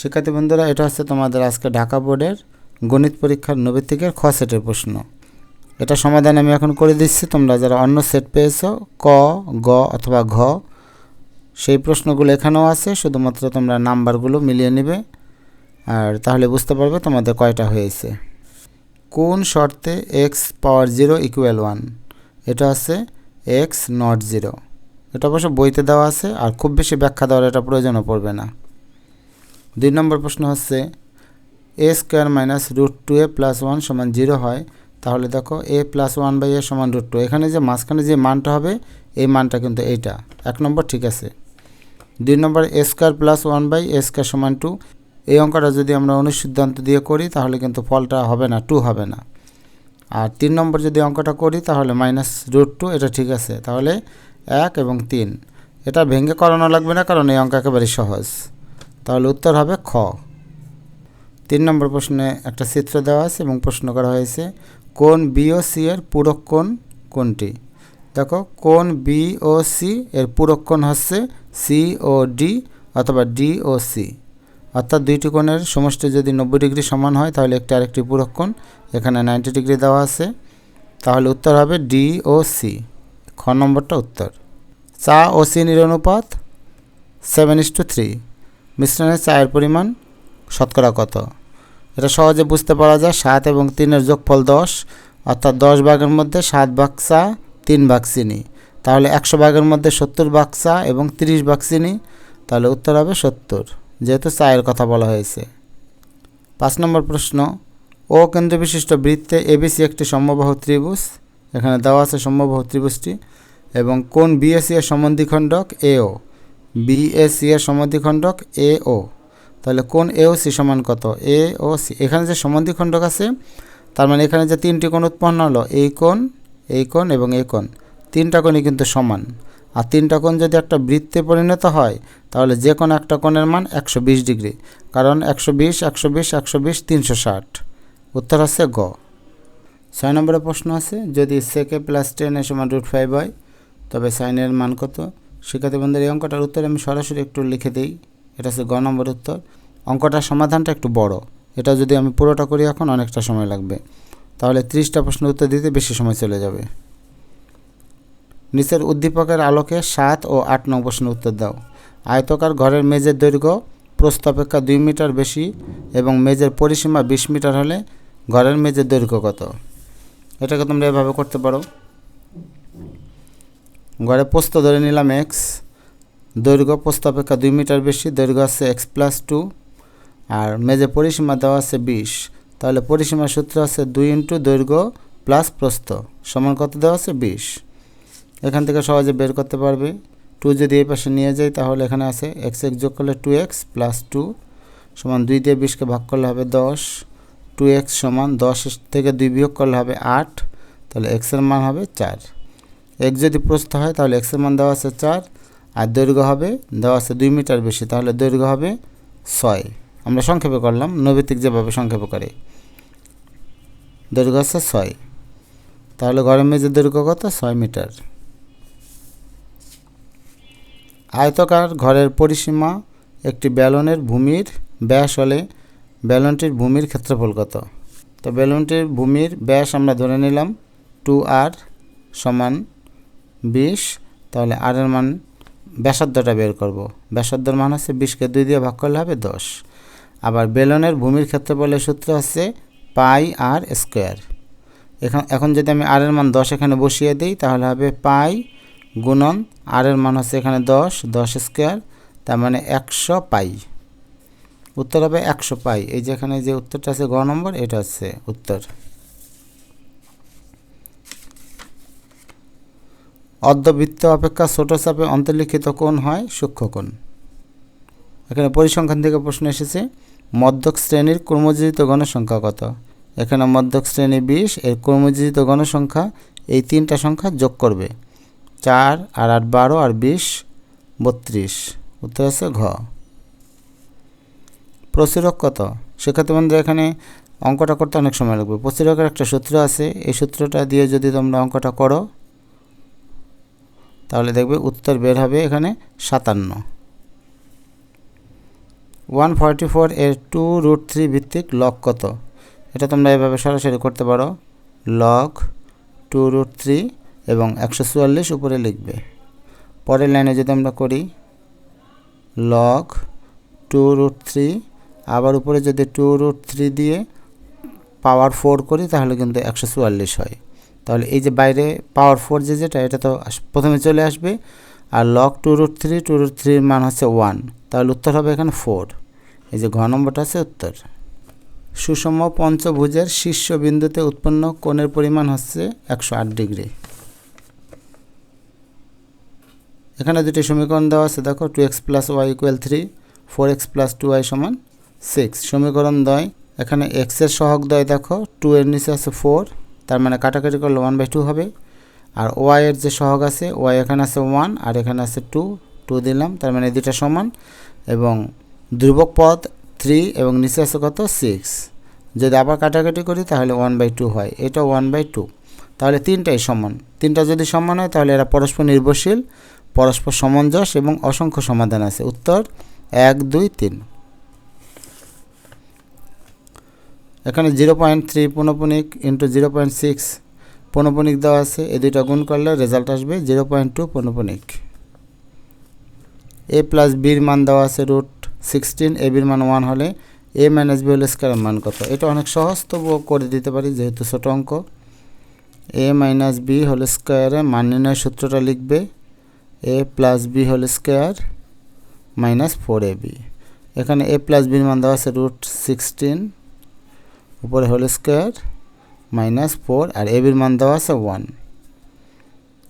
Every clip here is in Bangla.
শিক্ষার্থী বন্ধুরা, এটা হচ্ছে তোমাদের আজকে ঢাকা বোর্ডের গণিত পরীক্ষার নৈবিত্তিকের খ সেটের প্রশ্ন। এটা সমাধান আমি এখন করে দিচ্ছি। তোমরা যারা অন্য সেট পেয়েছ, ক, গ অথবা ঘ, সেই প্রশ্নগুলো এখানেও আছে। শুধুমাত্র তোমরা নাম্বারগুলো মিলিয়ে নেবে। আর তাহলে বুঝতে পারবে তোমাদের কয়টা হয়েছে। কোন শর্তে X power zero equal one এটা হচ্ছে এক্স নট জিরো এটা অবশ্য বইতে দেওয়া আছে। আর খুব বেশি ব্যাখ্যা দেওয়ার এটা প্রয়োজনও পড়বে না। দুই নম্বর প্রশ্ন হচ্ছে A square minus root two A plus one সমান জিরো হয়, তাহলে দেখো A plus one by A সমান রুট টু এখানে যে মাঝখানে যে মানটা হবে, এই মানটা কিন্তু এইটা, এক নম্বর ঠিক আছে। দুই নম্বর A square plus one by A square সমান টু এই অঙ্কটা যদি আমরা অনুসিদ্ধান্ত দিয়ে করি, তাহলে কিন্তু ফলটা হবে না টু হবে না। আর তিন নম্বর যদি অঙ্কটা করি, তাহলে মাইনাস রুট টু এটা ঠিক আছে, তাহলে এক এবং তিন, এটা ভেঙে করানো লাগবে না, কারণ এই অঙ্ক একেবারে সহজ। তাহলে উত্তর হবে খ। তিন নম্বর প্রশ্নে একটা চিত্র দেওয়া আছে এবং প্রশ্ন করা হয়েছে, কোন বি ও সি এর পূরক কোণ কোনটি? দেখো, কোন বি ও সি এর পূরক কোণ হচ্ছে সি ও ডি অথবা ডি ও সি অর্থাৎ দুইটি কোণের সমষ্টি যদি নব্বই ডিগ্রি সমান হয়, তাহলে একটি আরেকটি পূরক কোণ, এখানে নাইনটি ডিগ্রি দেওয়া আছে। তাহলে উত্তর হবে ডি ও সি খ নম্বরটা উত্তর। চা ও চিনির অনুপাত সেভেন ইস টু থ্রি মিশ্রণের চায়ের পরিমাণ শতকরা কত? এটা সহজে বুঝতে পারা যায় সাত এবং তিনের যোগফল দশ, অর্থাৎ দশ ভাগের মধ্যে সাত ভাগ চা, তিন ভাগ চিনি। তাহলে একশো ভাগের মধ্যে সত্তর ভাগ চা এবং তিরিশ ভাগ চিনি, তাহলে উত্তর হবে সত্তর, যেহেতু চায়ের কথা বলা হয়েছে। পাঁচ নম্বর প্রশ্ন, ও কেন্দ্র বিশিষ্ট বৃত্তে এবিসি একটি সমবাহু ত্রিভুজ, এখানে দেওয়া আছে সমবাহু ত্রিভুজটি, এবং কোন বিএসি এর সম্বন্ধিখণ্ডক এও বিএসি এর সম্বন্ধিখণ্ডক এ ও তাহলে কোন এ ও সি সমান কত? এ ও সি এখানে যে সম্বন্ধিখণ্ডক আছে, তার মানে এখানে যে তিনটি কোণ উৎপন্ন হলো, এই কোণ এই কোণ এবং এই কোণ, তিনটা কোণই কিন্তু সমান। আর তিনটা কোণ যদি একটা বৃত্তে পরিণত হয়, তাহলে যে কোনো একটা কোণের মান একশো বিশ ডিগ্রি। কারণ একশো বিশ একশো বিশ একশো বিশ, তিনশো ষাট। উত্তর হচ্ছে গ। ছয় নম্বরের প্রশ্ন আছে, যদি সেকে প্লাস টেন এর সমান রুট ফাইভ হয়, তবে সাইনের মান কত? শিক্ষার্থী বন্ধুর, এই অঙ্কটার উত্তর আমি সরাসরি একটু লিখে দিই। এটা হচ্ছে গ নম্বর উত্তর। অঙ্কটার সমাধানটা একটু বড়। এটা যদি আমি পুরোটা করি এখন, অনেকটা সময় লাগবে। তাহলে ত্রিশটা প্রশ্ন উত্তর দিতে বেশি সময় চলে যাবে। নিচের উদ্দীপকের আলোকে সাত ও আট নং প্রশ্ন উত্তর দাও। আয়তকার ঘরের মেজের দৈর্ঘ্য প্রস্থ অপেক্ষা দুই মিটার বেশি এবং মেজের পরিসীমা বিশ মিটার হলে ঘরের মেজের দৈর্ঘ্য কত? এটাকে তোমরা এভাবে করতে পারো। ঘরে পোস্ত ধরে নিলাম এক্স। দৈর্ঘ্য পোস্ত অপেক্ষা দুই মিটার বেশি, দৈর্ঘ্য আছে এক্স প্লাস টু। আর মেজে পরিসীমা দেওয়া আছে বিশ। তাহলে পরিসীমার সূত্র আছে দুই ইন্টু দৈর্ঘ্য প্লাস প্রস্থ সমান কত দেওয়া আছে? বিশ। এখান থেকে সহজে বের করতে পারবে। টু যদি এই পাশে নিয়ে যাই, তাহলে এখানে আছে এক্স এক্স যোগ করলে টু এক্স প্লাস টু। সমান দুই দিয়ে বিশকে ভাগ করলে হবে দশ। টু এক্স সমান দশ থেকে দুই বিয়োগ করলে হবে আট। তাহলে এক্সের মান হবে চার। এক্স যদি প্রস্থ হয়, তাহলে এক্সের মান দেওয়া আছে চার, আর দৈর্ঘ্য হবে, দেওয়া আছে দুই মিটার বেশি, তাহলে দৈর্ঘ্য হবে ছয়। আমরা সংক্ষেপে করলাম, নৈবিত্তিক যেভাবে সংক্ষেপে করে। দৈর্ঘ্য আছে ছয়। তাহলে ঘরের মেঝের দৈর্ঘ্য কত? ছয় মিটার। আয়তকার ঘরের পরিসীমা একটি ব্যালনের ভূমির ব্যাস হলে ব্যালনটির ভূমির ক্ষেত্রফল কত? তো ব্যালনটির ভূমির ব্যাস আমরা ধরে নিলাম টু আর সমান বিশ, তাহলে আরের মান ব্যাসার্ধটা বের করব। ব্যাসার্ধর মান হচ্ছে বিশকে দুই দিয়ে ভাগ করলে হবে দশ। আবার বেলনের ভূমির ক্ষেত্রফলের সূত্র হচ্ছে পাই আর স্কোয়ার। এখন এখন যদি আমি আর এর মান দশ এখানে বসিয়ে দিই, তাহলে হবে পাই গুণন আর এর মান হচ্ছে এখানে দশ দশ স্কোয়ার, তার মানে একশো পাই। উত্তর হবে একশো পাই। এই যেখানে যে উত্তরটা আছে গ নম্বর, এটা হচ্ছে উত্তর। অর্ধবৃত্ত অপেক্ষা ছোট চাপে অন্তর্লিখিত কোণ হয় সূক্ষ্ম কোণ। এখানে পরিসংখ্যান থেকে প্রশ্ন এসেছে, মধ্যক শ্রেণির কর্মযোজিত গণসংখ্যা কত? এখানে মধ্যক শ্রেণি বিশ, এর কর্মযোজিত গণসংখ্যা এই তিনটা সংখ্যা যোগ করবে। চার, আর আট বারো, আর বিশ, বত্রিশ। উত্তর আছে ঘ। প্রচুরক কত? সেক্ষেত্রে বন্ধু এখানে অঙ্কটা করতে অনেক সময় লাগবে। প্রচুরকের একটা সূত্র আছে, এই সূত্রটা দিয়ে যদি তোমরা অঙ্কটা করো তাহলে দেখবে উত্তর বের হবে এখানে সাতান্ন। ওয়ান ফর্টি ফোর এর টু রুট থ্রি ভিত্তিক লক কত? এটা তোমরা এভাবে সরাসরি করতে পারো। লক টু রুট থ্রি এবং একশো চুয়াল্লিশ উপরে লিখবে। পরের লাইনে যদি আমরা করি লক টু রুট থ্রি আবার উপরে যদি টু রুট থ্রি দিয়ে পাওয়ার ফোর করি, তাহলে কিন্তু একশো চুয়াল্লিশ হয়। তাহলে এই যে বাইরে পাওয়ার ফোর যে যেটা, এটা তো প্রথমে চলে আসবে। আর log two root three two root থ্রির মান হচ্ছে ওয়ান তাহলে উত্তর হবে এখানে ফোর এই যে ঘ নম্বরটা আছে উত্তর। সুষম পঞ্চভুজের শীর্ষ বিন্দুতে উৎপন্ন কোণের পরিমাণ হচ্ছে একশো আট ডিগ্রি। এখানে দুটি সমীকরণ দেওয়া আছে, দেখো two X plus Y equal three four X plus two Y সমান সিক্স সমীকরণ দয়, এখানে এক্সের সহগ দয়, দেখো টু এর নিচে আছে ফোর তার মানে কাটাকাটি করলে ওয়ান বাই টু হবে। আর ওয়াই এর যে সহগ আছে ওয়াই এখানে আছে ওয়ান আর এখানে আছে টু টু দিলাম, তার মানে দুটা সমান। এবং ধ্রুবক পদ থ্রি এবং নিচে আছে কত? সিক্স যদি আবার কাটাকাটি করি, তাহলে ওয়ান বাই টু হয়। এটা ওয়ান বাই টু তাহলে তিনটাই সমান। তিনটা যদি সমান হয়, তাহলে এরা পরস্পর নির্ভরশীল, পরস্পর সমঞ্জস এবং অসংখ্য সমাধান আছে। উত্তর, এক, দুই, তিন। এখানে জিরো পয়েন্ট থ্রি পনপনিক ইন্টু জিরো পয়েন্ট সিক্স পনপনিক দেওয়া আছে। এই দুইটা গুণ করলে রেজাল্ট আসবে জিরো পয়েন্ট টু পনপনিক। এ প্লাস বির মান দেওয়া আছে রুট সিক্সটিন, এ বির মান ওয়ান হলে এ মাইনাস বি হলে স্কোয়ারের মান কত? এটা অনেক সহজ, তবুও করে দিতে পারি যেহেতু ছোট অঙ্ক। এ মাইনাস বি হোল স্কোয়ারে মান নির্ণয় সূত্রটা লিখবে। A plus B whole square minus four A B. এখানে এ প্লাস বির মান দেওয়া আছে রুট সিক্সটিন উপরে হোল স্কোয়ার, মাইনাস ফোর, আর এবির বির মান দেওয়া আছে ওয়ান।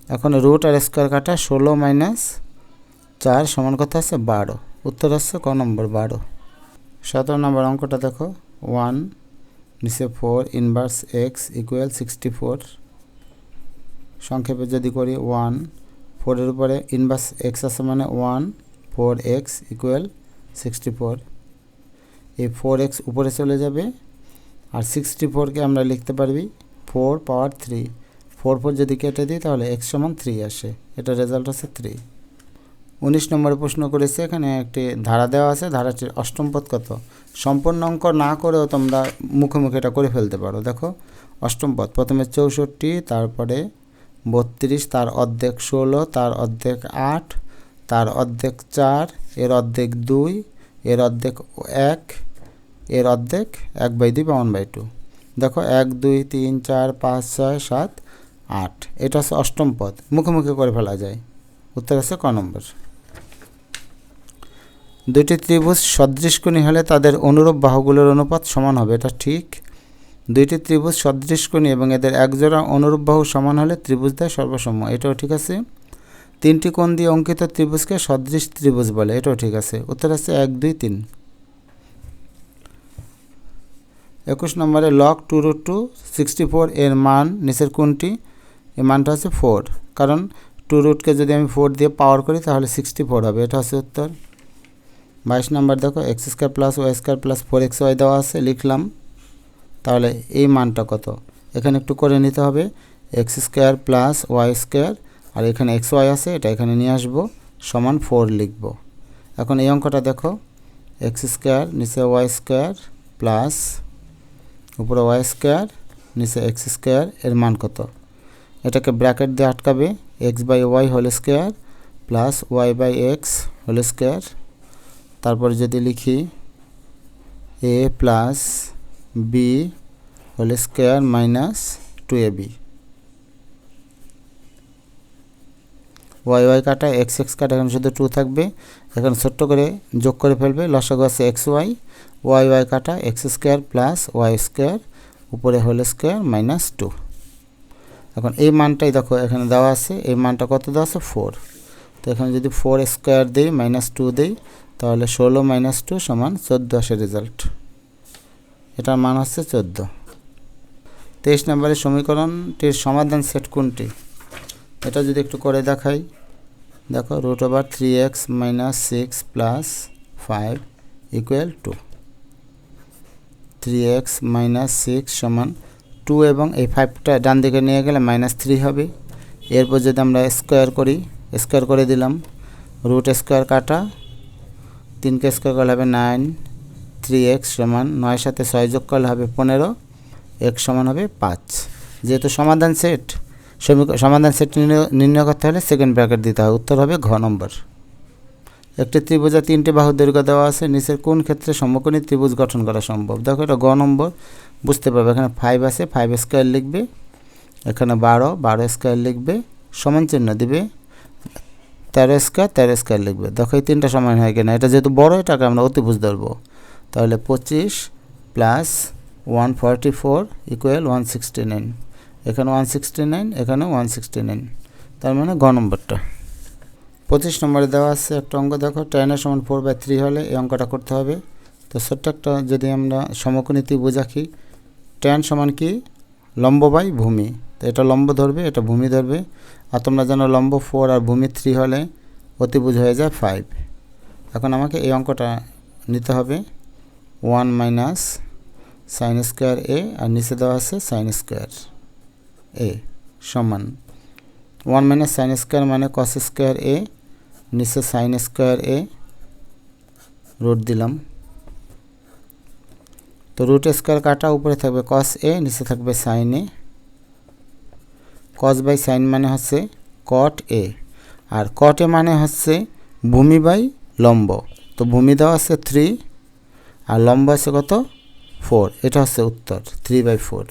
এখন রুট আর স্কোয়ার কাটা ষোলো মাইনাস চার সমান কথা আছে? বারো। উত্তর হচ্ছে ক নম্বর? বারো। সতেরো নম্বর অঙ্কটা দেখো। ওয়ান নিচে four inverse X equal sixty four. সংক্ষেপে যদি করি, ওয়ান ফোরের উপরে ইনভার্স এক্স আছে মানে one four X equal sixty four. এই ফোর এক্স উপরে চলে যাবে আর সিক্সটি ফোরকে আমরা লিখতে পারবি? Four power three four four যদি কেটে দিই তাহলে এক্স সমান থ্রি আসে। এটা রেজাল্ট হচ্ছে থ্রি উনিশ নম্বরে প্রশ্ন করেছে, এখানে একটি ধারা দেওয়া আছে, ধারাটির অষ্টম পদ কত? সম্পূর্ণ অঙ্ক না করেও তোমরা মুখে মুখে এটা করে ফেলতে পারো। দেখো, অষ্টম পদ। প্রথমে চৌষট্টি, তারপরে বত্রিশ, তার অর্ধেক ষোলো, তার অর্ধেক আট, তার অর্ধেক চার, এর অর্ধেক দুই, এর অর্ধেক এক এর অর্ধেক এক বাই দুই বা ওয়ান বাই টু দেখো, এক, দুই, তিন, চার, পাঁচ, ছয়, সাত, আট। এটা হচ্ছে অষ্টম পদ। মুখে মুখে করে ফেলা যায়। উত্তর আছে ক নম্বর। দুটি ত্রিভুজ সদৃশকোণী হলে তাদের অনুরূপ বাহুগুলোর অনুপাত সমান হবে। এটা ঠিক। দুইটি ত্রিভুজ সদৃশকোণী এবং এদের একজোড়া অনুরূপ বাহু সমান হলে ত্রিভুজ দেয় সর্বসম এটাও ঠিক আছে। তিনটি কোণ দিয়ে অঙ্কিত ত্রিভুজকে সদৃশ ত্রিভুজ বলে। এটাও ঠিক আছে। উত্তর আছে এক, দুই, তিন। একুশ নম্বরে log two root two sixty four এর মান নিচের কোনটি? এর মানটা হচ্ছে ফোর কারণ টু রুটকে যদি আমি ফোর দিয়ে পাওয়ার করি তাহলে সিক্সটি ফোর হবে, এটা হচ্ছে উত্তর। বাইশ নম্বর দেখো X square plus Y square plus four X Y দেওয়া আছে, লিখলাম। তাহলে এই মানটা কত? এখানে একটু করে নিতে হবে X square plus Y square আর এখানে এক্স ওয়াই আছে, এটা এখানে নিয়ে আসব, সমান ফোর লিখব। এখন এই অঙ্কটা দেখো এক্স স্কোয়ার নিচে ওয়াই স্কোয়ার প্লাস উপরে ওয়াই স্কোয়ার নিচে এক্স স্কোয়ার এর মান কত? এটাকে ব্র্যাকেট দিয়ে আটকাবে X by Y whole square plus Y by X whole square তারপরে যদি লিখি A plus B whole square minus two A B Y Y কাটা এক্স এক্স কাটা, এখানে শুধু টু থাকবে। এখানে ছোট্ট করে যোগ করে ফেলবে। লসাগু আছে এক্স ওয়াই ওয়াই ওয়াই কাটা x square plus y square উপরে হোল স্কোয়ার মাইনাস টু এখন এই মানটাই দেখো, এখানে দেওয়া আছে। এই মানটা কত দেওয়া আছে? ফোর তো এখানে যদি ফোর স্কোয়ার দিই মাইনাস টু দিই, তাহলে ষোলো মাইনাস টু সমান চোদ্দ আসে রেজাল্ট এটার মান হচ্ছে চোদ্দ। তেইশ নম্বরের সমীকরণটির সমাধান সেট কোনটি? এটা যদি একটু করে দেখাই। দেখো root over three x minus six plus five equal to three x minus six সমান টু এবং এই ফাইভটা ডান দিকে নিয়ে গেলে মাইনাস থ্রি হবে। এরপর যদি আমরা স্কোয়ার করি স্কোয়ার করে দিলাম। রুট স্কোয়ার কাটা। তিনকে স্কোয়ার করলে হবে নাইন থ্রি এক্স সমান নয়ের সাথে ছয় যোগ করলে হবে পনেরো। এক্স সমান হবে পাঁচ। যেহেতু সমাধান সেট সমাধান সেট নির্ণয় করতে হলে সেকেন্ড ব্র্যাকেট দিতে হয়। উত্তর হবে ঘ নম্বর। একটি ত্রিভুজে তিনটি বাহু দৈর্ঘ্য দেওয়া আছে। নিচের কোন ক্ষেত্রে সমকোণী ত্রিভুজ গঠন করা সম্ভব? দেখো এটা গ নম্বর। বুঝতে পারবে, এখানে ফাইভ আছে ফাইভ স্কোয়ার লিখবে। এখানে বারো বারো স্কোয়ার লিখবে। সমান চিহ্ন দিবে। তেরো স্কোয়ার তেরো স্কোয়ার লিখবে। দেখো এই তিনটা সমান হয় কিনা। এটা যেহেতু বড়, এটাকে আমরা অতিভুজ ধরবো। তাহলে পঁচিশ plus one forty four equal one sixty nine এখানে ওয়ান সিক্সটি নাইন এখানে ওয়ান সিক্সটি নাইন তার মানে গ নম্বরটা। পঁচিশ নম্বরে দেওয়া আছে একটা অঙ্ক, দেখো টেনের সমান ফোর বাই থ্রি হলে এই অঙ্কটা করতে হবে। তো ছোট্ট একটা যদি আমরা সমকোণী ত্রিভুজ আঁকি ট্যান সমান কি? লম্ব বাই ভূমি। তো এটা লম্ব ধরবে, এটা ভূমি ধরবে। আর তোমরা জানো লম্ব ফোর আর ভূমি থ্রি হলে অতিভুজ হয়ে যায় ফাইভ এখন আমাকে এই অঙ্কটা নিতে হবে। One minus sine square A আর নিচে দেওয়া আছে সাইন স্কোয়ার এ সমান। ওয়ান মাইনাস সাইন স্কোয়ার মানে কস স্কোয়ার এ, নিচে সাইন স্কোয়ার এ রুট দিলাম। তো রুট স্কোয়ার কাটা উপরে থাকবে কস এ নিচে থাকবে sine A cos by sine মানে হচ্ছে কট এ আর কট এ মানে হচ্ছে ভূমি বাই লম্ব। তো ভূমি দেওয়া আছে থ্রি আর লম্ব আছে কত? ফোর এটা হচ্ছে উত্তর থ্রি বাই ফোর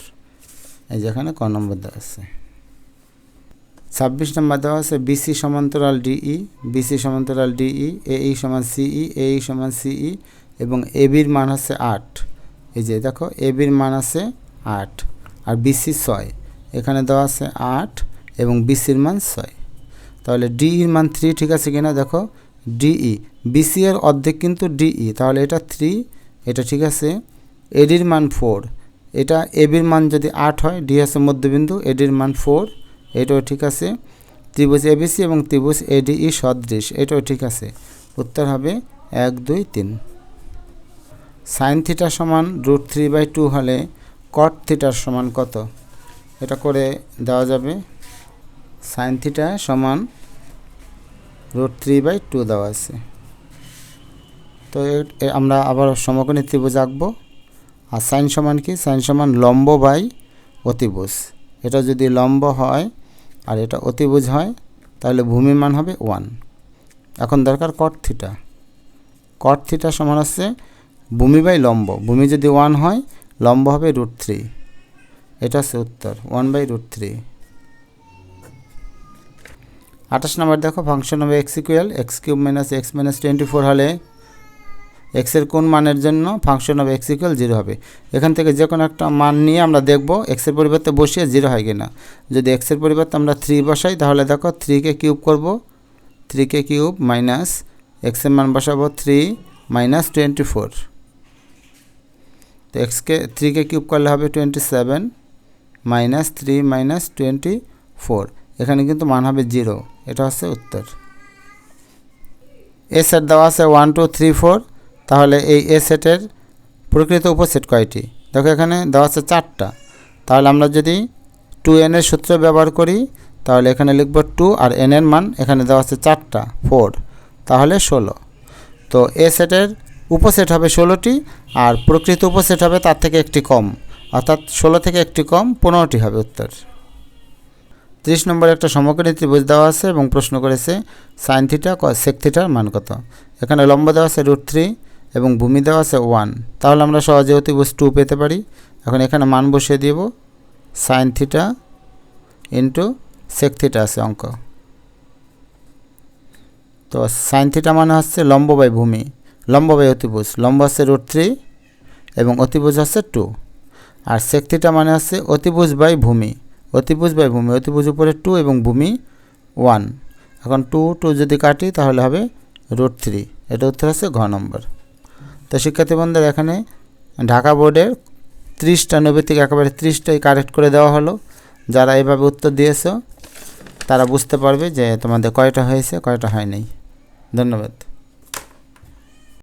এই যেখানে ক নম্বর দেওয়া আছে। ছাব্বিশ নম্বর দেওয়া আছে বিসি সমান্তরাল ডিই বিসি সমান্তরাল ডিই এই সমান সিই এই সমান সিই এবং এবির মান হচ্ছে আট। এই যে দেখো এবির মান আছে আট আর বিসি ছয়। এখানে দেওয়া আছে আট এবং বিসির মান ছয়। তাহলে ডিইর মান থ্রি ঠিক আছে কিনা দেখো? ডিই বিসি এর অর্ধেক কিন্তু ডিই তাহলে এটা থ্রি এটা ঠিক আছে। এডির মান ফোর এটা এবির মান যদি আট হয় ডি আছে মধ্যবিন্দু এডির মান ফোর এটাও ঠিক আছে। ত্রিভুজ এবিসি এবং ত্রিভুজ এডিই সদৃশ, এটাও ঠিক আছে। উত্তর হবে এক, দুই, তিন। সাইন থিটা সমান রুট থ্রি বাই টু হলে কট থিটার সমান কত? এটা করে দেওয়া যাবে। সাইন থিটা সমান রুট থ্রি বাই টু দেওয়া আছে। তো আমরা আবার সমকোণী ত্রিভুজ আঁকবো। আর সাইন সমান কি? সাইন সমান লম্ব বাই অতিভুজ। এটা যদি লম্ব হয় আর এটা অতিভুজ হয়, তাহলে ভূমির মান হবে ওয়ান। এখন দরকার কট থিটা কট থিটা সমান হচ্ছে ভূমি বাই লম্ব। ভূমি যদি ওয়ান হয়, লম্ব হবে রুট থ্রি এটা হচ্ছে উত্তর, ওয়ান বাই রুট থ্রি আঠাশ নম্বর দেখো ফাংশন হবে x equal x cube minus x minus twenty four হলে এক্সের কোন মানের জন্য ফাংশন হবে এক্স ইকুয়াল জিরো হবে। এখান থেকে যে কোনো একটা মান নিয়ে আমরা দেখব এক্সের পরিবর্তে বসিয়ে জিরো হয় কিনা। যদি এক্সের পরিবর্তে আমরা থ্রি বসাই, তাহলে দেখো থ্রিকে কিউব করব। থ্রিকে কিউব মাইনাস এক্সের মান বসাবো থ্রি মাইনাস টোয়েন্টি ফোর তো এক্সকে থ্রিকে কিউব করলে হবে twenty seven minus three minus twenty four এখানে কিন্তু মান হবে জিরো এটা হচ্ছে উত্তর। এ সেট দেওয়া আছে ওয়ান টু থ্রি ফোর তাহলে এই এ সেটের প্রকৃত উপসেট কয়টি? দেখো এখানে দেওয়া আছে চারটা। তাহলে আমরা যদি টু এনের সূত্র ব্যবহার করি, তাহলে এখানে লিখব টু আর এন এর মান এখানে দেওয়া আছে চারটা ফোর তাহলে ষোলো। তো এ সেটের উপসেট হবে ষোলোটি আর প্রকৃত উপসেট হবে তার থেকে একটি কম। অর্থাৎ ষোলো থেকে একটি কম পনেরোটি হবে উত্তর। ত্রিশ নম্বর একটা সমকোণী ত্রিভুজ দেওয়া আছে এবং প্রশ্ন করেছে সাইন থিটা সেক থিটার মান কত? এখানে লম্ব দেওয়া আছে রুট থ্রি এবং ভূমি দেওয়া আছে ওয়ান তাহলে আমরা সহজে অতিভুজ টু পেতে পারি। এখন এখানে মান বসিয়ে দিব। Sine theta into sec theta আছে অঙ্ক। তো সাইন থিটা মানে হচ্ছে লম্ব বাই ভূমি। লম্ব বাই অতিভুজ। লম্ব হচ্ছে রুট থ্রি এবং অতিভুজ হচ্ছে টু আর সেক থিটা মানে হচ্ছে অতিভুজ বাই ভূমি। অতিভুজ বাই ভূমি। অতিভুজ উপরে টু এবং ভূমি ওয়ান এখন টু টু যদি কাটি তাহলে হবে রুট থ্রি এটা উত্তর হচ্ছে ঘ নম্বর। তো শিক্ষার্থী বন্ধুরা, এখানে ঢাকা বোর্ডের ত্রিশটা নব্বই থেকে একেবারে ত্রিশটাই কারেক্ট করে দেওয়া হলো। যারা এভাবে উত্তর দিয়েছ, তারা বুঝতে পারবে যে তোমাদের কয়টা হয়েছে, কয়টা হয় নাই। ধন্যবাদ।